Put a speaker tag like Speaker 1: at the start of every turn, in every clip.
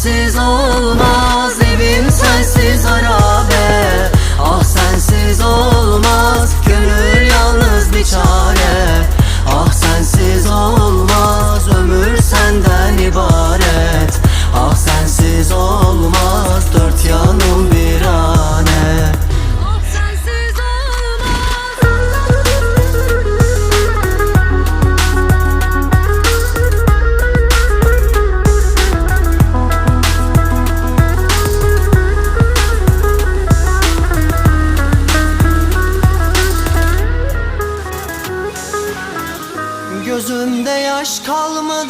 Speaker 1: sensiz olmaz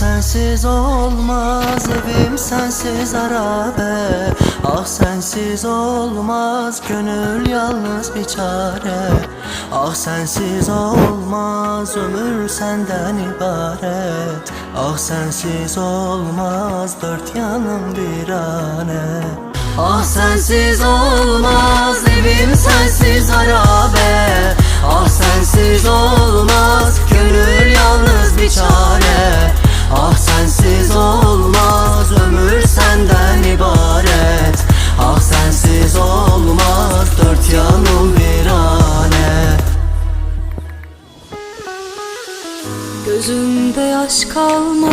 Speaker 1: sensiz olmaz
Speaker 2: evim sensiz harabe Ah sensiz olmaz gönül yalnız bir çare. Ah sensiz olmaz ömür senden ibaret. Ah sensiz olmaz dört yanım birane Ah sensiz olmaz evim sensiz harabe Ah sensiz olmaz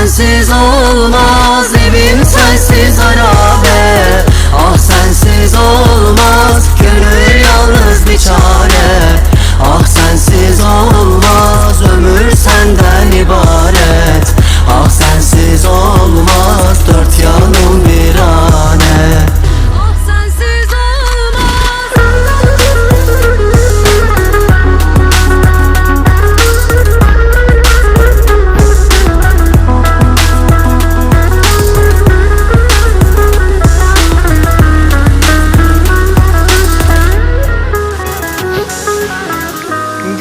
Speaker 1: sensiz olmaz.
Speaker 2: Evim sensiz harabe